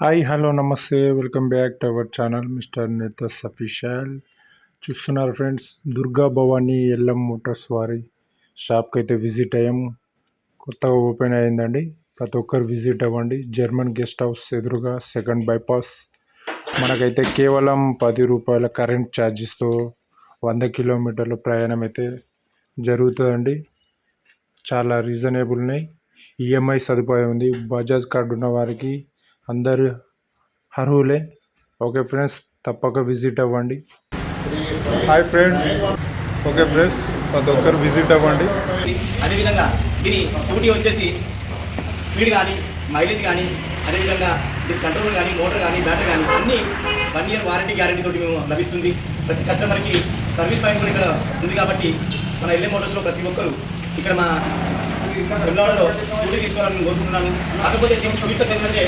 Hi hello నమస్తే. Welcome back to our channel mister నేతస్ official. చూస్తున్నారు friends Durga Bhavani L M motors వారి షాప్కి అయితే విజిట్ అయ్యాము కొత్తగా ఓపెన్ అయిందండి. ప్రతి ఒక్కరు విజిట్ అవ్వండి. జర్మన్ గెస్ట్ హౌస్ ఎదురుగా సెకండ్ బైపాస్. మనకైతే కేవలం పది రూపాయల కరెంట్ ఛార్జెస్తో వంద కిలోమీటర్ల ప్రయాణం అయితే జరుగుతుందండి. చాలా రీజనబుల్ ఉన్నాయి. ఈఎంఐ సదుపాయం ఉంది. బజాజ్ కార్డు ఉన్న వారికి అందరు అర్హులే. ఓకే ఫ్రెండ్స్ తప్పక విజిట్ అవ్వండి. Hi friends. ఓకే ఫ్రెండ్స్ ప్రతి ఒక్కరు విజిట్ అవ్వండి. అదేవిధంగా దీని స్కూటీ వచ్చేసి స్పీడ్ కానీ మైలేజ్ కానీ అదేవిధంగా దీని కంట్రోల్ కానీ మోటార్ కానీ బ్యాటరీ కానీ అన్ని వన్ ఇయర్ వారంటీ గ్యారంటీ తోటి మేము లభిస్తుంది. ప్రతి కస్టమర్కి సర్వీస్ పాయింట్ కూడా ఇక్కడ ఉంది కాబట్టి మన ఎల్ఏ మోటార్స్లో ప్రతి ఒక్కరు ఇక్కడ మా వెల్లాడలో స్కూటీ తీసుకోవాలని కోరుకుంటున్నాను. కాకపోతే దీనికి ఫీచర్స్ ఏంటంటే